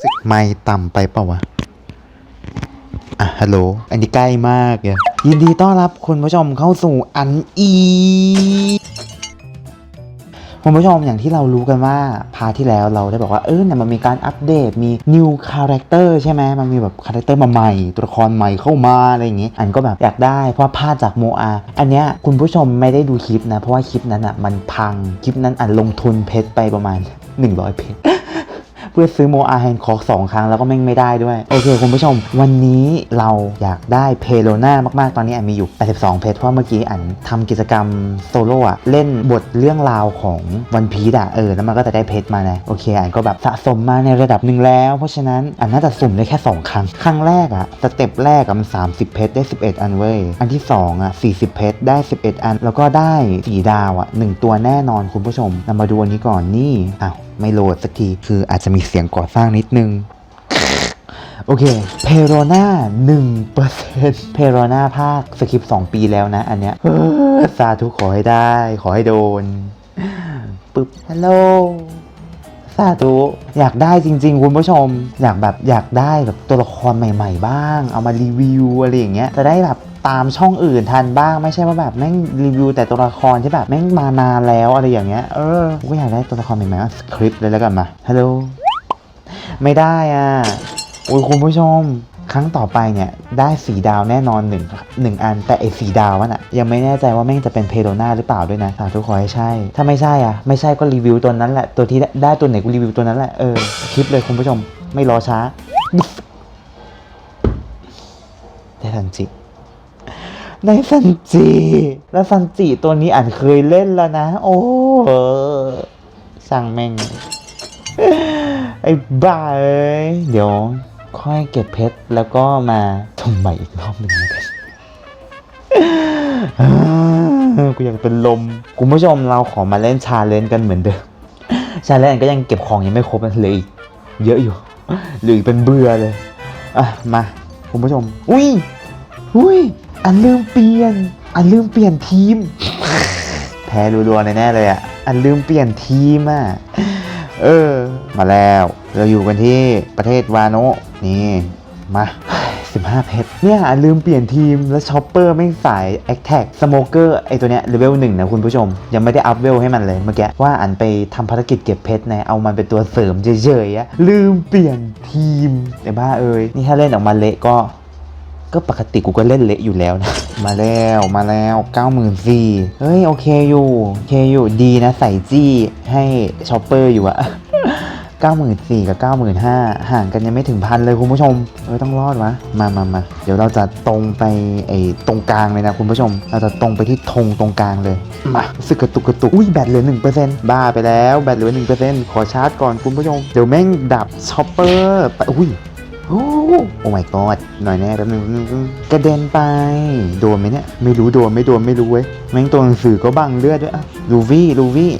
สึกไม่ต่ำไปเปล่าวะ อะ ฮัลโหล อันนี้ใกล้มากเลยยินดีต้อนรับคุณผู้ชมเข้าสู่อันอีคุณผู้ชมอย่างที่เรารู้กันว่าพาที่แล้วเราได้บอกว่า เออเนี่ยมันมีการอัปเดตมี new character ใช่ไหมมันมีแบบคาแรคเตอร์มาใหม่ ตัวละครใหม่เข้ามาอะไรอย่างงี้ อันก็แบบอยากได้เพราะพลาดจากโมอา อันเนี้ยคุณผู้ชมไม่ได้ดูคลิปนะ เพราะว่าคลิปนั้นอะมันพังคลิปนั้นอันลงทุนเพชรไปประมาณ 100 เพชร เพื่อซื้อโมอาแฮนคอกสองครั้งแล้วก็แม่งไม่ได้ด้วย โอเคคุณผู้ชม วันนี้เราอยากได้เพโลนามากๆ ตอนนี้อันมีอยู่ 82 เพจเพราะเมื่อกี้อันทำกิจกรรมโซโล่อะเล่นบทเรื่องราวของวันพีดอะเออแล้วมันก็จะได้เพจมาไงโอเคอันก็แบบสะสมมาในระดับหนึ่งแล้ว เพราะฉะนั้นอันน่าจะสุ่มได้แค่ 2 ครั้ง ครั้งแรกอะสเต็ปแรกอะมัน 30 เพจได้ 11 อันเว้ยอันที่ 2อะ40 เพจได้ 11 อัน แล้วก็ได้สีดาวอะหนึ่งตัวแน่นอนคุณผู้ชมเรามาดูอันนี้ก่อนนี่อ้าวไม่โหลดสักที คืออาจจะมีเสียงก่อสร้างนิดนึง โอเค เพโรนา1%เพโรนาภาคสคริปต์2ปีแล้วนะ อันเนี้ยเฮ้อสาธุขอให้ได้ ขอให้โดนปึ๊บฮัลโหล สาธุอยากได้จริง ๆ คุณผู้ชม อยากแบบอยากได้แบบตัวละครใหม่ ๆ บ้าง เอามารีวิวอะไรอย่างเงี้ยจะได้แบบตามช่องอื่นทันบ้างไม่ใช่ว่าแบบแม่งรีวิวแต่ตัวละครที่แบบแม่งมานานแล้วอะไรอย่างเงี้ยเออกูก็อยากได้ตัวละครใหม่ๆว่าสคริปต์เลยแล้วกันมาฮัลโหลไม่ได้อะโอ้ยคุณผู้ชม ครั้งต่อไปเนี่ยได้สีดาวแน่นอนหนึ่งหนึ่งอันแต่ไอ้สีดาวมันอะยังไม่แน่ใจว่าแม่งจะเป็นเพโลนาหรือเปล่าด้วยนะสาธุขอให้ใช่ ถ้าไม่ใช่อะไม่ใช่ก็รีวิวตัวนั้นแหละตัวที่ได้ตัวไหนกูรีวิวตัวนั้นแหละเออคลิปเลยคุณผู้ชมไม่รอช้า ได้ทันจิได้ซันจิแล้วซันจิตัวนี้อ่านเคยเล่นแล้วนะ โอ้เออสั่งแม่งไอ้บ้าเอ้ยเดี๋ยว ค่อยเก็บเพชรแล้วก็มาทำใหม่อีกรอบหนึ่งกันกูอยากเป็นลมคุณผู้ชมเราขอมาเล่นชาเลนจ์กันเหมือนเดิมชาเลนจ์ก็ยังเก็บของยังไม่ครบเลยเยอะอยู่หลือเป็นเบื่อเลยอะมาคุณผู้ชม อุ้ยอุ้ยอันลืมเปลี่ยน อันลืมเปลี่ยนทีม แพ้รัวๆแน่ๆเลยอะอันลืมเปลี่ยนทีมอะ เออ มาแล้ว เราอยู่กันที่ประเทศวาโนะนี่มา15 เพชร เนี่ยอันลืมเปลี่ยนทีมแล้วช็อปเปอร์ไม่สายแอคแท็กสโมเกอร์ไอตัวเนี้ยเลเวลหนึ่งนะคุณผู้ชม ยังไม่ได้อัพเวลให้มันเลยเมื่อกี้ ว่าอันไปทำภารกิจเก็บเพชรนะ เอามันเป็นตัวเสริมเฉยๆอะลืมเปลี่ยนทีมไอ้บ้าเอ้ยนี่ถ้าเล่นออกมาเละก็ ก็ปกติกูก็เล่นเละอยู่แล้วนะ มาแล้วมาแล้ว94,000เฮ้ยโอเคอยู่โอเคอยู่ดีนะ ใส่จี้ให้ช็อปเปอร์อยู่อะ94,000กับ95,000ห่างกันยังไม่ถึงพันเลยคุณผู้ชม เออต้องรอดวะ มามามาเดี๋ยวเราจะตรงไปไอ้ตรงกลางเลยนะคุณผู้ชม เราจะตรงไปที่ธงตรงกลางเลย มารู้สึกกระตุกกระตุก อุ้ยแบตเหลือ 1%บ้าไปแล้วแบตเหลือ 1%ขอชาร์จก่อนคุณผู้ชม เดี๋ยวแม่งดับช็อปเปอร์ไปอุ้ย โอ้โอ้ my god หน่อยแน่แป๊บนึงกระเด็นไป โดนไหมเนี่ย ไม่รู้โดนไม่โดนไม่รู้เว้ย แม่งตัวหนังสือก็บังเลือดด้วยอะลูวี่ลูวี่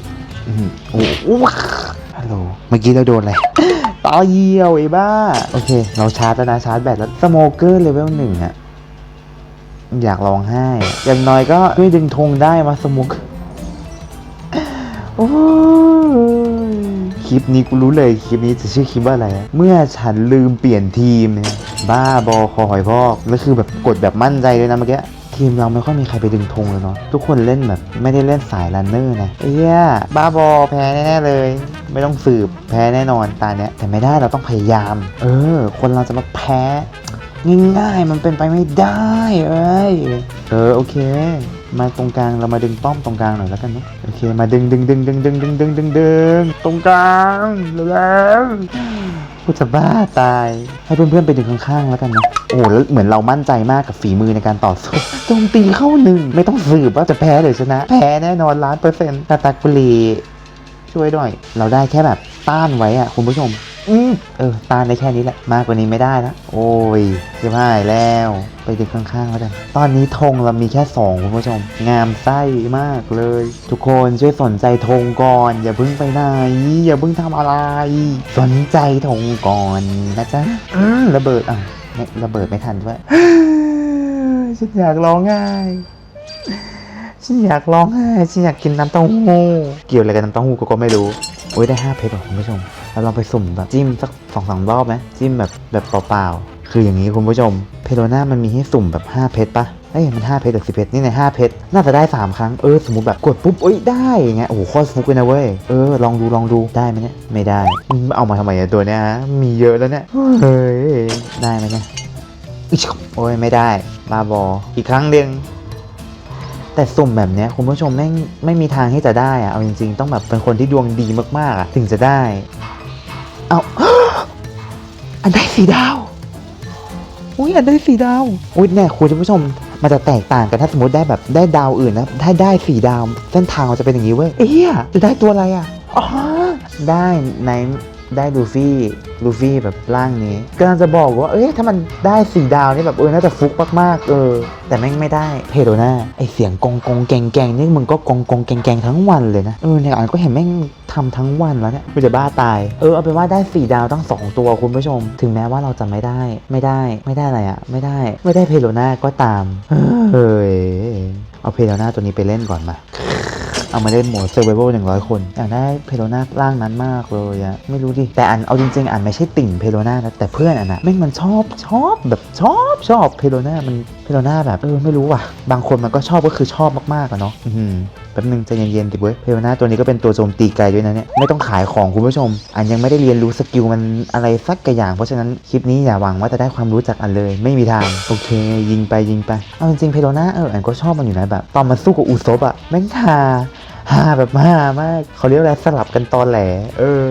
อือโอ้โหฮัลโหล เมื่อกี้เราโดนอะไรตาเยี่ยวไอ้บ้า โอเค เราชาร์จแล้วนะชาร์จแบตแล้ว สโมเกอร์เลเวลหนึ่งอะอยากร้องไห้ อย่างน้อยก็ช่วยดึงธงได้มาสโมกโอ้ ลิปนี้กูรู้เลยคลิปนี้จะชื่อคลิปว่าอะไรอะเมื่อฉันลืมเปลี่ยนทีมเนี่ยบ้าบอคอหอยพอกแล้วคือแบบกดแบบมั่นใจเลยนะเมื่อกี้ทีมเราไม่ค่อยมีใครไปดึงธงเลยเนาะทุกคนเล่นแบบไม่ได้เล่นสายรันเนอร์นะเอ้ยบ้าบอแพ้แน่ๆเลย ไม่ต้องสืบแพ้แน่นอนตาเนี้ยแต่ไม่ได้เราต้องพยายาม เออ คนเราจะมาแพ้ง่ายๆมันเป็นไปไม่ได้เอ้ยเออโอเค มาตรงกลางเรามาดึงป้อมตรงกลางหน่อยแล้วกันเนาะโอเคมาดึงดึงดึงดึงดึงดึงดึงดึงดึงตรงกลางแล้วกูจะบ้าตาย ให้เพื่อนๆไปดึงข้างๆแล้วกันนะโอ้โหแล้วเหมือนเรามั่นใจมากกับฝีมือในการต่อสู้โจมตีเข้าหนึ่งไม่ต้องสืบว่าจะแพ้หรือชนะ แพ้แน่นอนล้านเปอร์เซ็นต์ตาตากุลีช่วยด้วย เราได้แค่แบบต้านไว้อะคุณผู้ชม อืมเออต้านได้แค่นี้แหละ มากกว่านี้ไม่ได้แล้วโอ้ยจะพ่ายแล้ว ไปดึงข้างๆแล้วกัน ตอนนี้ธงเรามีแค่สองคุณผู้ชม งามไส้มากเลย ทุกคนช่วยสนใจธงก่อน อย่าเพิ่งไปไหน อย่าเพิ่งทำอะไร สนใจธงก่อนนะจ๊ะอืมระเบิดอะไม่ระเบิดไม่ทันด้วยฉันอยากร้องไห้ฉันอยากร้องไห้ฉันอยากกินน้ำเต้าหู้เกี่ยวอะไรกับน้ำเต้าหู้ก็ไม่รู้โอ้ยได้ห้าเพชรว่ะคุณผู้ชม เราลองไปสุ่มแบบจิ้มสักสองสามรอบไหมจิ้มแบบแบบเปล่าๆ คืออย่างนี้คุณผู้ชม เพโลน่ามันมีให้สุ่มแบบ 5 เพชรปะเอ้ยมัน5เพชรหรือ10เพชรนี่ใน5เพชรน่าจะได้ 3 ครั้งเออสมมติแบบกดปุ๊บเอ้ยได้อย่างเงี้ยโอ้โหโคตรฟุกเลยนะเว้ยเออลองดูลองดูได้ไหมเนี่ยไม่ได้อืมเอามาทำไมอะตัวเนี้ยฮะมีเยอะแล้วเนี่ยเฮ้ยได้ไหมเนี่ยอิ๊ยโอ้ยไม่ได้บาบออีกครั้งหนึ่งแต่สุ่มแบบเนี้ยคุณผู้ชมแม่งไม่มีทางที่จะได้อะเอาจริง ๆ ต้องแบบเป็นคนที่ดวงดีมากๆอะถึงจะได้ เอาอันได้สีดาว อุ้ยอันได้สีดาว อุ้ยเนี่ยคุณผู้ชม มันจะแตกต่างกันถ้าสมมติได้แบบได้ดาวอื่นนะ ถ้าได้สีดาว เส้นทางมันจะเป็นอย่างนี้เว้ย เอ้ยจะได้ตัวอะไรอะ อ๋อ ได้ใน ได้ลูฟี่ลูฟี่แบบร่างนี้กำลังจะบอกว่า เอ้ยถ้ามันได้สีดาวนี่แบบเออน่าจะฟุกมากๆเออ แต่แม่งไม่ได้เพโดน่าไอเสียงกองกองแกงแกงนี่มึงก็กองกองแกงแกงทั้งวันเลยนะเออเนี่ยอันก็เห็นแม่งทำทั้งวันแล้วเนี่ยกูจะบ้าตาย เออเอาเป็นว่าได้สีดาวตั้งสองตัวคุณผู้ชม ถึงแม้ว่าเราจะไม่ได้ไม่ได้ไม่ได้อะไรอะไม่ได้ไม่ได้เพโดน่าก็ตามเฮ้ยเอาเพโดน่าตัวนี้ไปเล่นก่อนมา เอามาเล่นโหมดเซอร์เบอร์หนึ่งร้อยคน อยากได้เพโลนาร่างนั้นมากเลยอะไม่รู้ดิ แต่อันเอาจริงๆ อันไม่ใช่ติ่งเพโลนานะแต่เพื่อนอันอะแม่งมันชอบชอบแบบชอบชอบเพโลนามันเพโลนาแบบเออไม่รู้ว่ะ บางคนมันก็ชอบก็คือชอบมากๆอะเนาะแป๊บนึงใจเย็นๆดิเว้ยเพโลนาตัวนี้ก็เป็นตัวโจมตีไกลด้วยนะเนี่ยไม่ต้องขายของคุณผู้ชม อันยังไม่ได้เรียนรู้สกิลมันอะไรสักกระอย่าง เพราะฉะนั้นคลิปนี้อย่าหวังว่าจะได้ความรู้จากอันเลย ไม่มีทางโอเค ยิงไปยิงไปเอาจริงๆเพโลนาเอออันก็ชอบมันอยู่นะแบบตอนมันสู้กับอุซบอะแม่งฮาฮาแบบฮามากเขาเรียกอะไรสลับกันตอนแหลเออ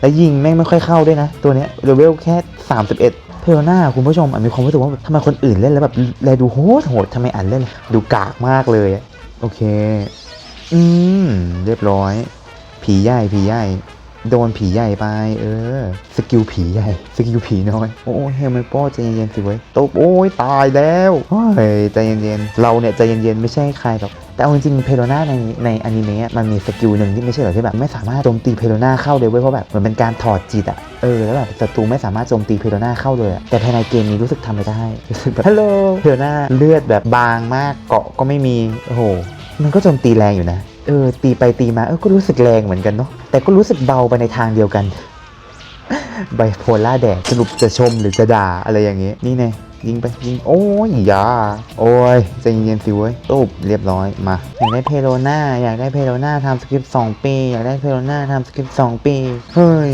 แล้วยิงแม่งไม่ค่อยเข้าด้วยนะ ตัวเนี้ยเลเวลแค่ 31เพลน่าคุณผู้ชมอะมีความรู้สึกว่าแบบทำไมคนอื่นเล่นแล้วแบบแลดูโหดโหดทำไมอ่านเล่นดูกากมากเลยโอเค อืม เรียบร้อย ผีใหญ่ผีใหญ่โดนผีใหญ่ไป เออ สกิลผีใหญ่ สกิลผีน้อย โอ้ยเฮลเมโป้ใจเย็นๆสิเว้ยตบโอ้ยตายแล้วเฮ้ยใจเย็นๆ เราเนี่ยใจเย็นๆ ไม่ใช่ใครหรอก แต่เอาจริงๆเพโลนาในในอนิเมะมันมีสกิลหนึ่งที่ไม่ใช่เหรอที่แบบไม่สามารถโจมตีเพโลนาเข้าเลยเว้ยเพราะแบบเหมือนเป็นการถอดจิตอะเออแล้วแบบศัตรูไม่สามารถโจมตีเพโลนาเข้าเลยอะแต่ภายในเกมนี้รู้สึกทำไม่ได้รู้สึกแบบฮัลโหลเพโลนาเลือดแบบบางมากเกาะก็ไม่มีโอ้โห มันก็โจมตีแรงอยู่นะ เออ ตีไปตีมาเออก็รู้สึกแรงเหมือนกันเนาะ แต่ก็รู้สึกเบาไปในทางเดียวกัน ไบโพล่าแดดสรุปจะชมหรือจะด่าอะไรอย่างเงี้ย นี่ไงยิงไปยิง โอ้ยอย่าโอ้ยใจเย็นๆสิเว้ยตุ๊บเรียบร้อยมา อยากได้เพโลนาอยากได้เพโลนาทำสคริปต์สองปี อยากได้เพโลนาทำสคริปต์สองปี เฮ้ย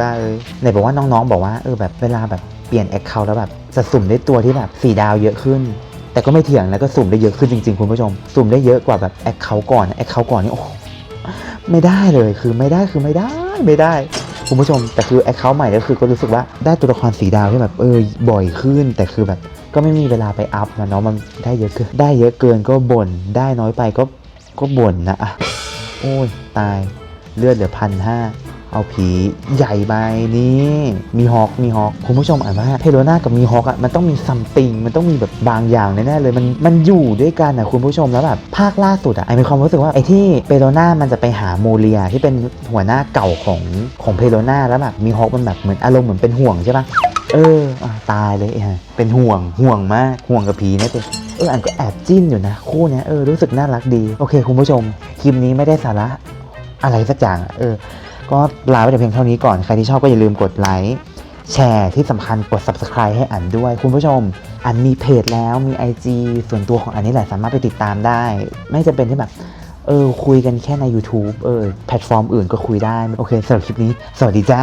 บ้าเอ้ยไหนบอกว่าน้องๆ บอกว่าเออแบบเวลาแบบเปลี่ยนแอคเคาท์แล้วแบบจะสมได้ตัวที่แบบสี่ดาวเยอะขึ้น แต่ก็ไม่เถียงแล้วก็สุ่มได้เยอะขึ้นจริง ๆ คุณผู้ชม สุ่มได้เยอะกว่าแบบแอคเคาท์ก่อนแอคเคาท์ก่อนนี่โอ้ไม่ได้เลยคือไม่ได้คือไม่ได้ไม่ได้ คุณผู้ชม แต่คือแอคเคาท์ใหม่ก็คือก็รู้สึกว่าได้ตัวละครสีดาวที่แบบเออบ่อยขึ้น แต่คือแบบก็ไม่มีเวลาไปอัพนะเนาะมันได้เยอะเกินได้เยอะเกินก็บ่นได้น้อยไปก็ก็บ่นนะอะโอ้ยตายเลือดเหลือพันห้า เอาผีใหญ่ไปนี่มีฮอกมีฮอกคุณผู้ชมอ่านว่าเพโลนากับมีฮอกอะมันต้องมีซัมติงมันต้องมีแบบบางอย่างแน่ๆเลยมันมันอยู่ด้วยกันอะคุณผู้ชมแล้วแบบภาคล่าสุดอะไอมีความรู้สึกว่าไอที่เพโลนามันจะไปหาโมเลียที่เป็นหัวหน้าเก่าของของเพโลนาแล้วแบบมีฮอกมันแบบเหมือนอารมณ์เหมือนเป็นห่วงใช่ปะเอออตายเลยไอ้ห่าเป็นห่วงห่วงมากห่วงกับผีเนี่ยเอออันก็แอบจิ้นอยู่นะ คู่เนี้ยเออรู้สึกน่ารักดี โอเค คุณผู้ชมคลิปนี้ไม่ได้สาระอะไรสักอย่างเออ ก็ลาไปแต่เพียงเท่านี้ก่อน ใครที่ชอบก็อย่าลืมกดไลค์ แชร์ที่สำคัญกด subscribe ให้อันด้วย คุณผู้ชม อันมีเพจแล้วมี IG ส่วนตัวของอันนี่แหละสามารถไปติดตามได้ ไม่จะเป็นที่แบบเออคุยกันแค่ใน YouTube เออแพลตฟอร์มอื่นก็คุยได้ โอเคสำหรับคลิปนี้ สวัสดีจ้า